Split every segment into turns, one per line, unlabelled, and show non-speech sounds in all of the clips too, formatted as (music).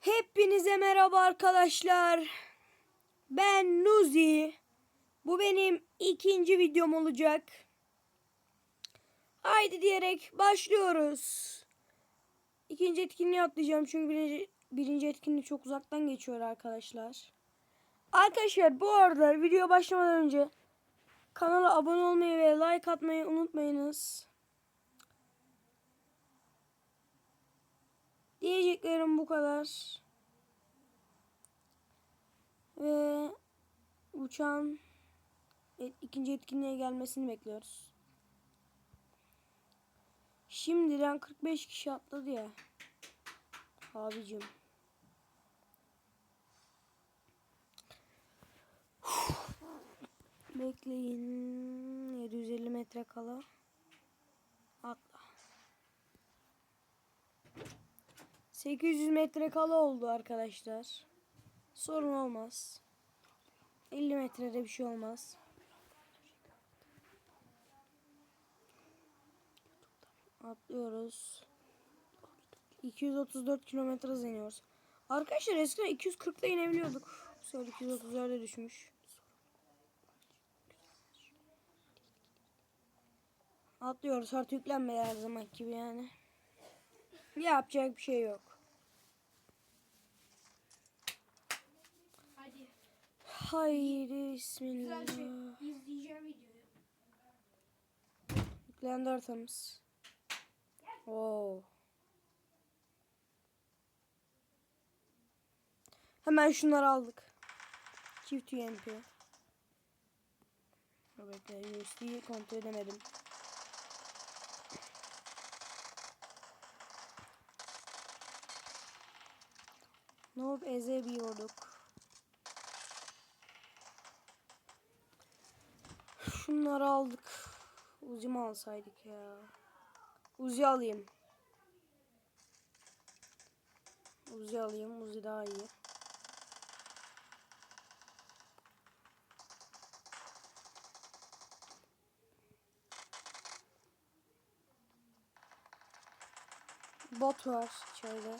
Hepinize merhaba arkadaşlar. Ben Nuzi. Bu benim ikinci videom olacak. Haydi diyerek başlıyoruz. İkinci etkinliği atlayacağım çünkü birinci, birinci etkinlik çok uzaktan geçiyor arkadaşlar. Arkadaşlar bu arada video başlamadan önce kanala abone olmayı ve like atmayı unutmayınız. Diyeceklerim bu kadar. Ve uçağın ikinci etkinliğe gelmesini bekliyoruz. Şimdiden 45 kişi atladı ya. Abicim. Bekleyin. 750 metre kala. 800 metre kala oldu arkadaşlar. Sorun olmaz. 50 metrede bir şey olmaz. Atlıyoruz. 234 kilometre hız iniyoruz. Arkadaşlar eskiden 240'la inebiliyorduk. Bu sefer 234'e düşmüş. Atlıyoruz artık yüklenme her zaman gibi yani. Yapacak bir şey yok. Haydi bismillah.
Güzel şey. İzleyeceğim videoyu.
Yüklendi haritamız. Oo. Hemen şunları aldık. Çift UMP. Bekle USD'yi kontrol edemedim. Noob Eze bir vurduk. Şunları aldık. Uzi mi alsaydık ya? Uzi alayım. Uzi alayım. Uzi daha iyi. Bot var içeride.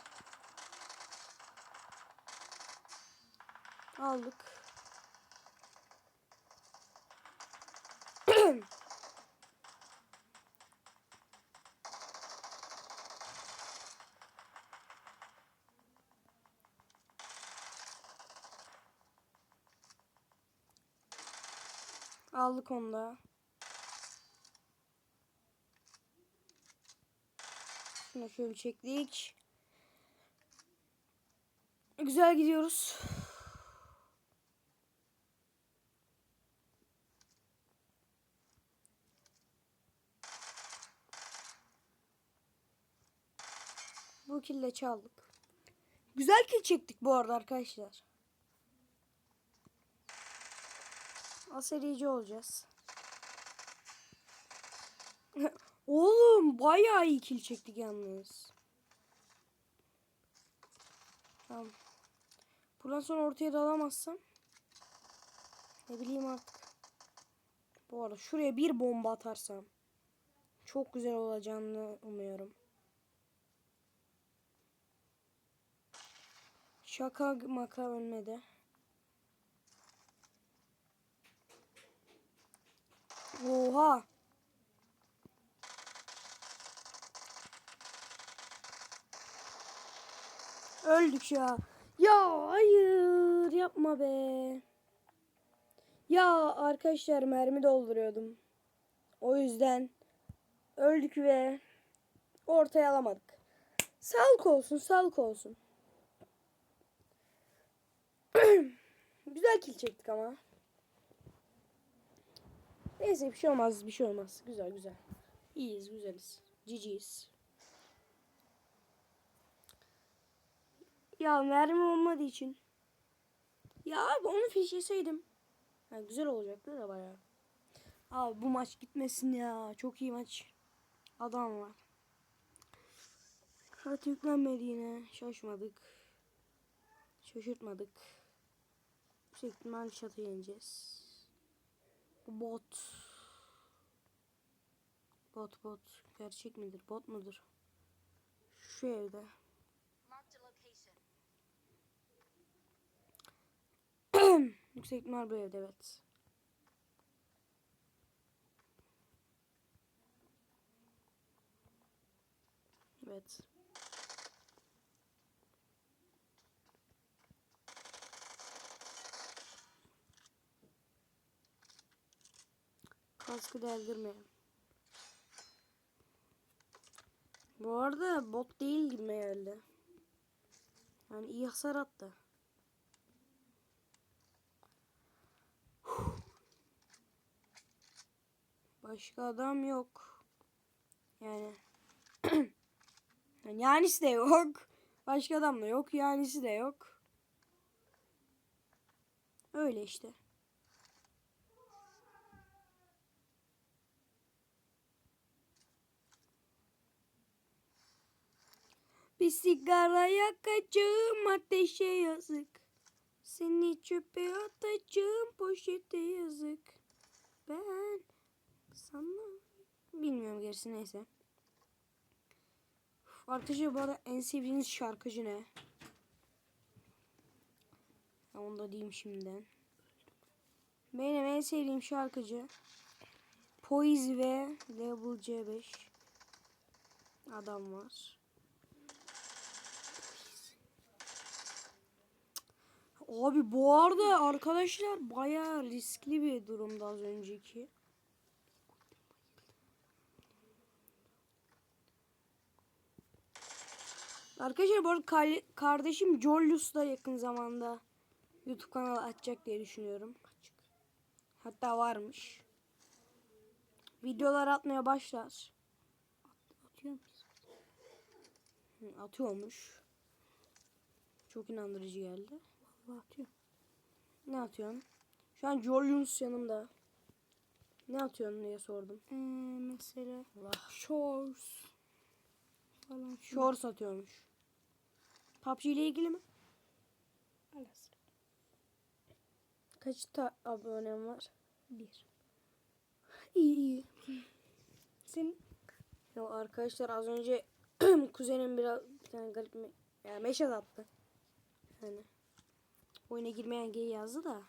Aldık. Aldık onu da. Şunu şöyle çektik. Güzel gidiyoruz. Bu kille çaldık. Güzel kill çektik bu arada arkadaşlar. Aserici olacağız. (laughs) Oğlum bayağı iyi kill çektik yalnız. Tamam. Buradan sonra ortaya dalamazsam ne bileyim artık. Bu arada şuraya bir bomba atarsam çok güzel olacağını umuyorum. Şaka maka ölmedi. Oha. Öldük ya. Ya hayır yapma be. Ya arkadaşlar mermi dolduruyordum. O yüzden öldük ve ortaya alamadık. Sağlık olsun, sağlık olsun. (clears throat) Güzel kill çektik ama. Neyse bir şey olmaz, bir şey olmaz. Güzel güzel. İyiyiz, güzeliz. Ciciyiz. Ya mermi olmadığı için. Ya abi onu fişeseydim. Ha, güzel olacaktı da bayağı. Abi bu maç gitmesin ya. Çok iyi maç. Adam var. Harita yüklenmedi yine. Şaşmadık. Şaşırtmadık. Yüksek ihtimal çatı yeneceğiz. Bot. Bot bot. Gerçek midir? Bot mudur? Şu evde. (clears throat) Yüksek ihtimal bu evde evet. Evet. Kaskı deldirmeyelim. Bu arada bot değil gibi geldi. Yani iyi hasar attı. Başka adam yok. Yani (clears throat) yani Yanis de yok. Başka adam da yok. Yanis'i de yok. Öyle işte. Bir sigara yakacağım ateşe yazık. Seni çöpe atacağım poşete yazık. Ben sana bilmiyorum gerisi neyse. Arkadaşlar bu arada en sevdiğiniz şarkıcı ne? Ya Onu da diyeyim şimdiden. Benim en sevdiğim şarkıcı Poise ve Level C5 adam var. Abi bu arada arkadaşlar bayağı riskli bir durumda az önceki. Arkadaşlar bu arada kardeşim Jolius da yakın zamanda YouTube kanalı açacak diye düşünüyorum. Hatta varmış. Videolar atmaya başlar. Atıyor Atıyormuş. Çok inandırıcı geldi. Vallahi atıyor. Ne atıyorsun? Şu an Jolius yanımda. Ne atıyorsun diye sordum.
Ee, mesela
Allah.
shorts falan.
Shorts atıyormuş. PUBG ile ilgili mi?
Alasın.
Kaç ta abonem var?
Bir.
İyi iyi.
Senin
Ya arkadaşlar az önce (clears throat) kuzenim biraz bir tane garip mi? Yani meşaz attı. Yani oyuna girmeyen gay yazdı da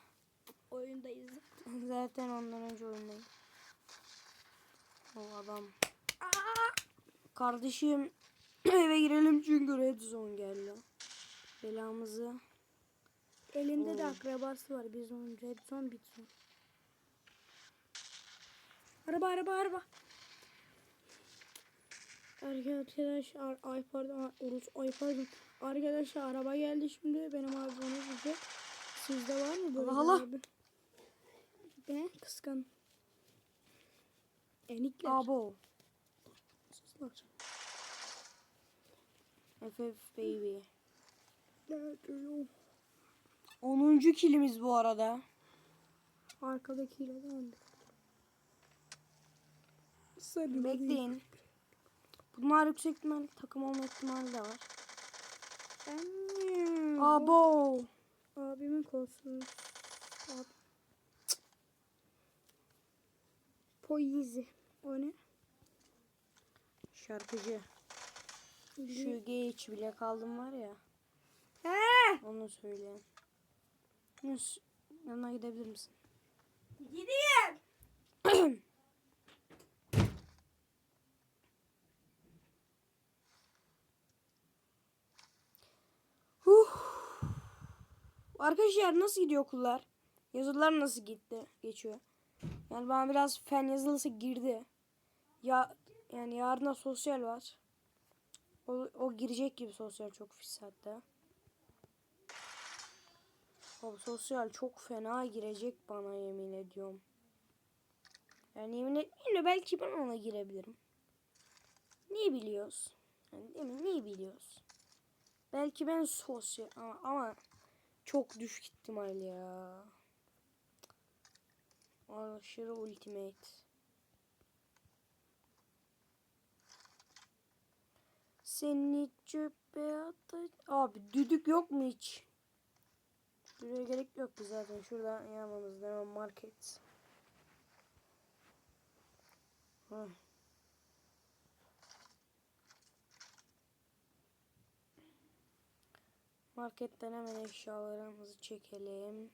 oyundayız. (laughs)
zaten ondan önce oyundayım. O adam. Kardeşim (clears throat) eve girelim çünkü red zone geldi. Belamızı
Elinde de
Oo.
akrabası var. Biz onun red zone bit zone. Araba araba araba. Arkadaşlar ay pardon Urus ay pardon. Arkadaşlar araba geldi şimdi benim abi onu bulacak. Sizde var mı böyle
Allah Allah.
abi? Ne? Kıskan. Enikler.
abo.
Suslar.
FF baby.
Nerede o?
10. kilimiz bu arada.
Arkadakiyle de. Sarı
Bekleyin. Bunlar yüksek ihtimal takım olma ihtimali de var.
Ben
Abo.
Abimin kolsuz. Ab Poizi. O ne?
Şarkıcı. Şu geç bile kaldım var ya.
He!
Onu söyleyen. Yunus yanına gidebilir misin?
Gideyim.
Arkadaşlar nasıl gidiyor okullar? Yazılar nasıl gitti? Geçiyor. Yani bana biraz fen yazılısı girdi. Ya yani yarın da sosyal var. O, o girecek gibi sosyal çok pis hatta. O sosyal çok fena girecek bana yemin ediyorum. Yani yemin etmeyeyim de belki ben ona girebilirim. Niye biliyoruz? Yani değil mi? Niye biliyoruz? Belki ben sosyal ama, ama çok düşük ihtimal ya. Aşırı ultimate. Seni çöpe atacağım. Abi düdük yok mu hiç? Buraya gerek yok ki zaten. Şuradan yanmamızda hemen market. Heh. Marketten hemen eşyalarımızı çekelim.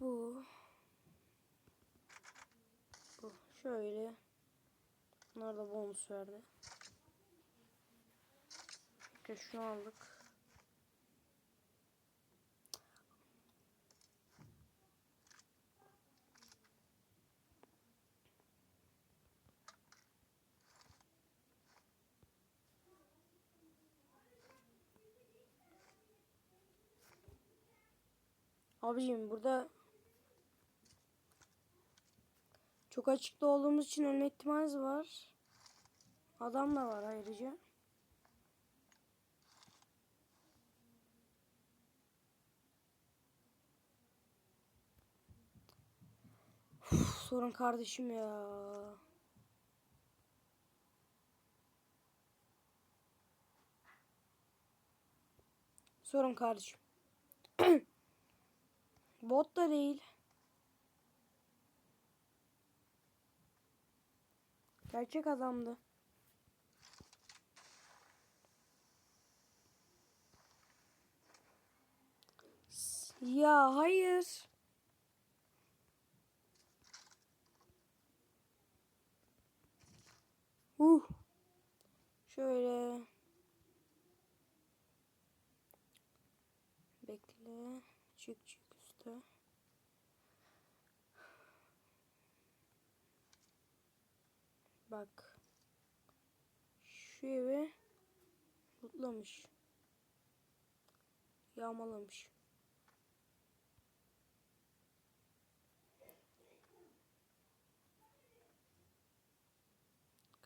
bu. Bu. Şöyle. Bunlar da bonus verdi. Okey şunu aldık. Abicim burada çok açıkta olduğumuz için ölme ihtimalimiz var. Adam da var ayrıca. Sorun kardeşim ya. Sorun kardeşim. (clears throat) Bot da değil. Gerçek adamdı. Ya hayır. Uh. Şöyle. Bekle. Çık çık üstte. Bak. Şu evi mutlamış. Yağmalamış.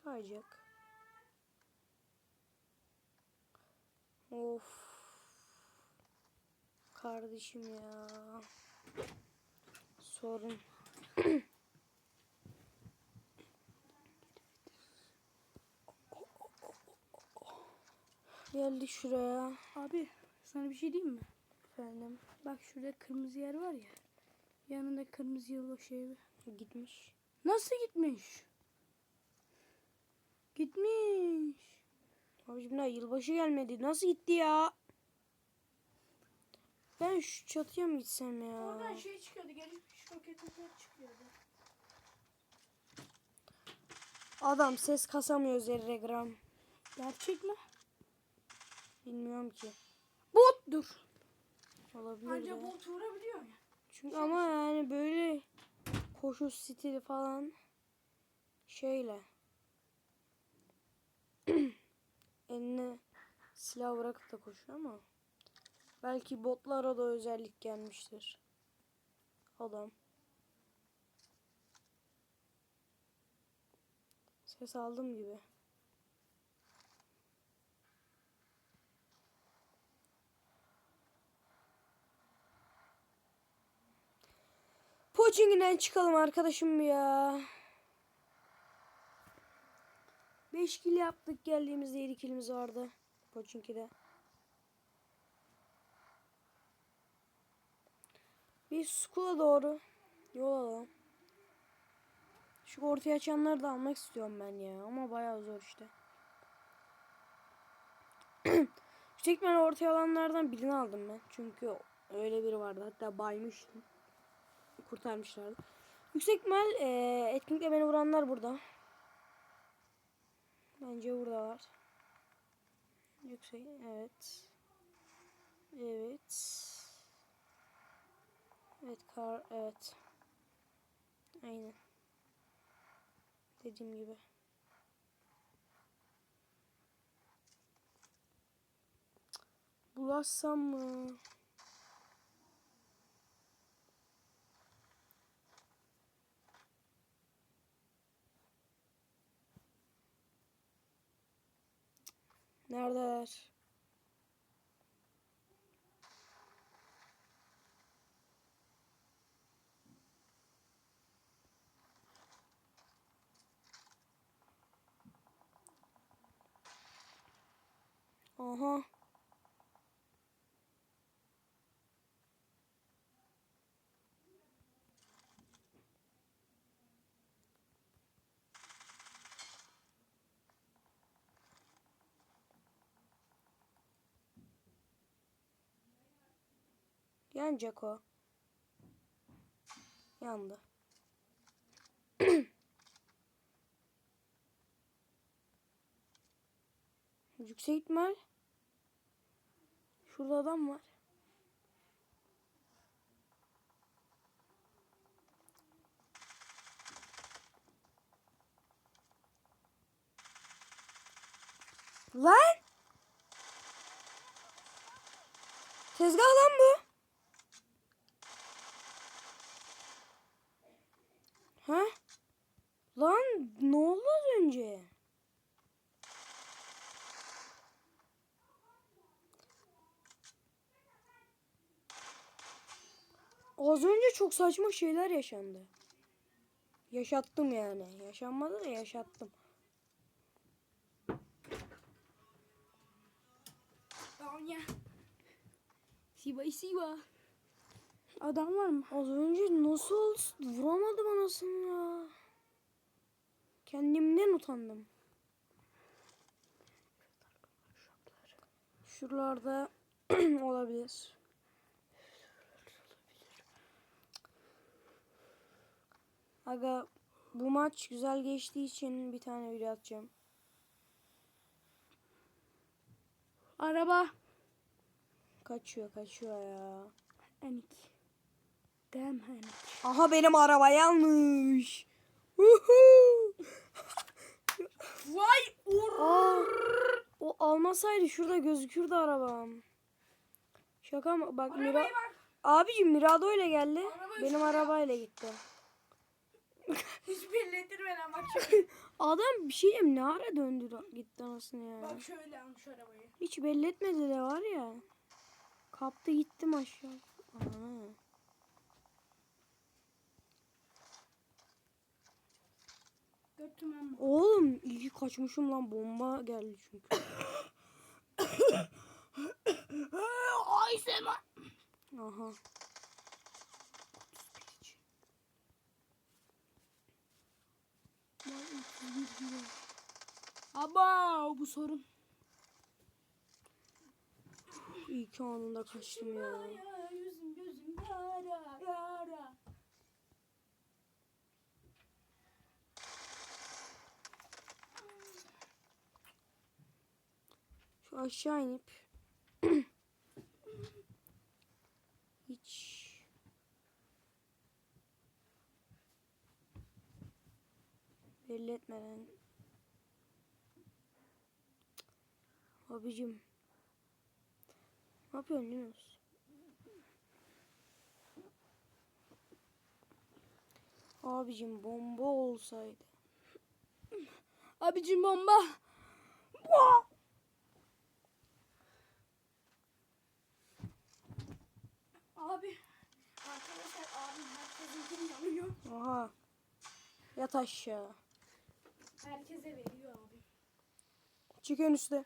Kayacak. Of. Kardeşim ya. Sorun. (clears throat) Geldi şuraya.
Abi sana bir şey diyeyim mi?
Efendim.
Bak şurada kırmızı yer var ya. Yanında kırmızı yılbaşı evi.
Gitmiş.
Nasıl gitmiş? Gitmiş.
Abicim daha yılbaşı gelmedi. Nasıl gitti ya? Ben şu çatıya mı gitsem ya?
Oradan şey çıkıyordu. Gelişmiş roketler çıkıyordu.
Adam ses kasamıyor zerre gram.
Gerçek mi?
Bilmiyorum ki.
Botdur.
Olabilir
Anca
de.
bot vurabiliyor ya.
Çünkü ama yani böyle koşu stili falan şeyle (clears throat) eline silah bırakıp da koşuyor ama belki botlara da özellik gelmiştir. Adam. Ses aldım gibi. Poçinki'den çıkalım arkadaşım ya. 5 kill yaptık geldiğimizde 7 killimiz vardı. Poçinki'de. Bir skula doğru yol alalım. Şu ortaya açanları da almak istiyorum ben ya. Ama bayağı zor işte. (clears throat) Yüksek ben ortaya alanlardan birini aldım ben. Çünkü öyle biri vardı. Hatta baymıştım kurtarmışlardı. Yüksek ihtimal eee etkinlikle beni vuranlar burada. Bence burada var. Yüksek evet. Evet. Evet kar evet. Aynen. Dediğim gibi. Bulaşsam mı? Neredeler? Aha. Yanacak o. Yandı. (clears throat) Yüksek ihtimal. Şurada adam var. Lan! Tezgah lan bu. Ha? Lan ne oldu az önce? Az önce çok saçma şeyler yaşandı. Yaşattım yani. Yaşanmadı da yaşattım.
Tamam ya. Siva siva.
Adam var mı?
Az önce nasıl? Vuramadım anasını ya. Kendimden utandım. Şuralarda (clears throat) olabilir. Aga bu maç güzel geçtiği için bir tane video atacağım.
Araba.
Kaçıyor kaçıyor ya.
Enik. Dem enik.
Aha benim araba yanlış. (laughs)
Vay.
Aa, o almasaydı şurada gözükürdü arabam. Şaka mı? Bak Mira... Abicim Mirado ile geldi.
Araba
Benim arabayla gitti. (laughs)
Hiç belli ettirmeden bak şöyle.
Adam bir şey diyeyim ne ara döndü gitti anasını ya.
bak şöyle almış arabayı.
Hiç belli etmedi de var ya. Kaptı gittim aşağı. Ana. Oğlum iyi kaçmışım lan bomba geldi çünkü. (coughs)
Ay Sema.
Aha.
Aba bu sorun.
İyi ki anında kaçtım. Ya
yüzüm gözüm yara yara.
Şu aşağı inip (clears throat) hiç belli etmeden abicim ne yapıyorsun Yunus? Abicim bomba olsaydı.
Abicim bomba.
Abi. Arkadaşlar abim herkesinkini yanıyor.
Aha. Yat aşağı.
Herkese veriyor abi.
Çık en üstte.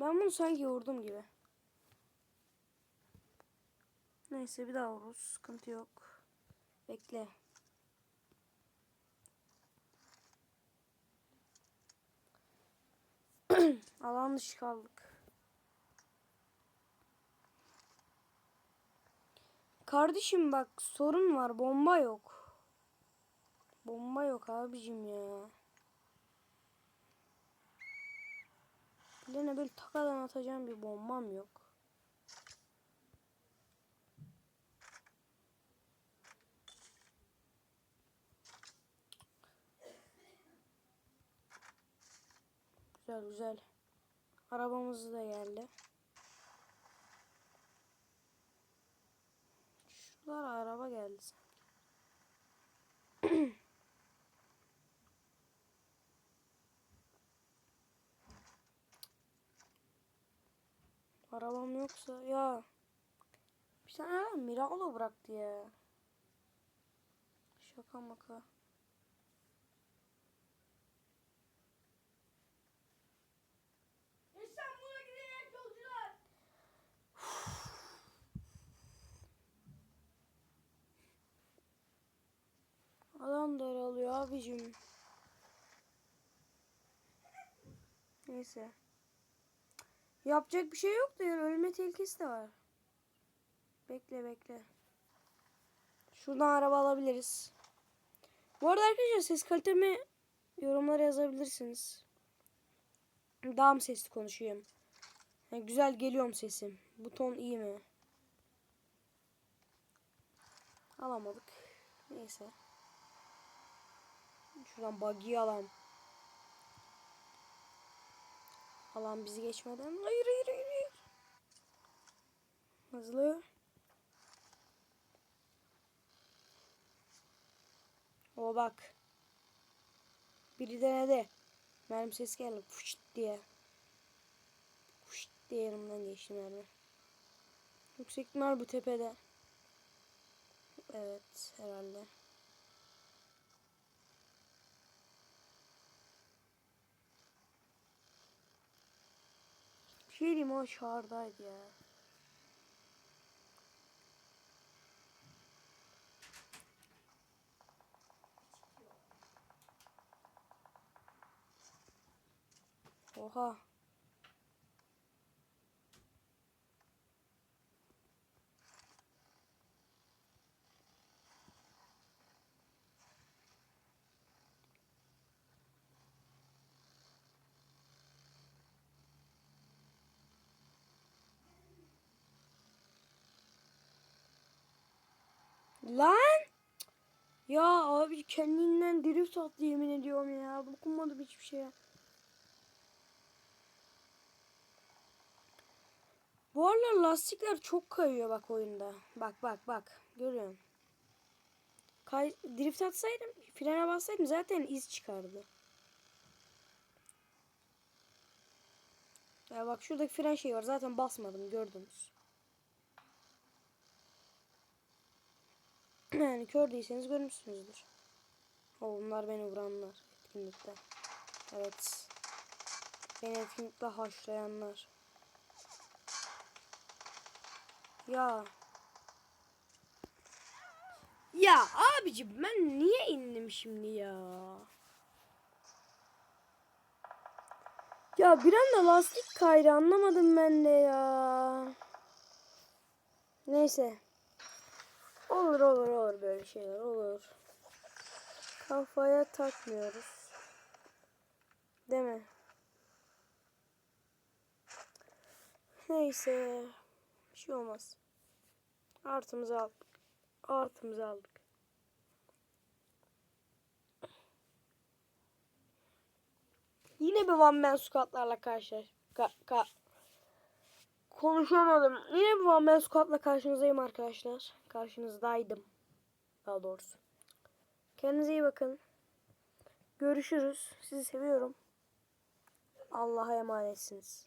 Ben bunu sanki vurdum gibi. Neyse bir daha vururuz. Sıkıntı yok. Bekle. (clears throat) Alan dışı kaldık. Kardeşim bak sorun var. Bomba yok. Bomba yok abicim ya. Birine böyle takadan atacağım bir bombam yok. Güzel güzel. Arabamız da geldi. Şuralara araba geldi sanki. (clears throat) Arabam yoksa ya. Bir tane araba Miralo bıraktı ya. Şaka maka. Adam daralıyor abicim. Neyse. Yapacak bir şey yok da yani ölme tehlikesi de var. Bekle bekle. Şuradan araba alabiliriz. Bu arada arkadaşlar ses kalitemi yorumlara yazabilirsiniz. Daha mı sesli konuşayım? Yani güzel geliyor mu sesim? Bu ton iyi mi? Alamadık. Neyse. Şuradan buggy'i alalım. Alan bizi geçmeden. Hayır hayır hayır. hayır. Hızlı. O bak. Biri denedi. Mermi ses geldi. Fışt diye. Fışt diye yanımdan geçti mermi. Yüksek ihtimal bu tepede. Evet herhalde. Şey diyeyim o aşağıdaydı ya. Oha. Lan! Ya abi kendinden drift attı yemin ediyorum ya. Dokunmadım hiçbir şeye. Bu aralar lastikler çok kayıyor bak oyunda. Bak bak bak. Görüyorum. Kay drift atsaydım, frene bassaydım zaten iz çıkardı. Ya bak şuradaki fren şey var. Zaten basmadım gördünüz. Yani kör değilseniz görmüşsünüzdür. O bunlar beni vuranlar etkinlikte. Evet. Beni etkinlikte haşlayanlar. Ya. Ya abicim ben niye indim şimdi ya? Ya bir anda lastik kaydı anlamadım ben de ya. Neyse. Olur olur olur böyle şeyler olur. Kafaya takmıyoruz. Değil mi? Neyse. Bir şey olmaz. Artımızı aldık. Artımızı aldık. Yine bir one man squatlarla karşı ka, ka, konuşamadım. Yine bir one man squatla karşınızdayım arkadaşlar. Karşınızdaydım. Daha doğrusu. Kendinize iyi bakın. Görüşürüz. Sizi seviyorum. Allah'a emanetsiniz.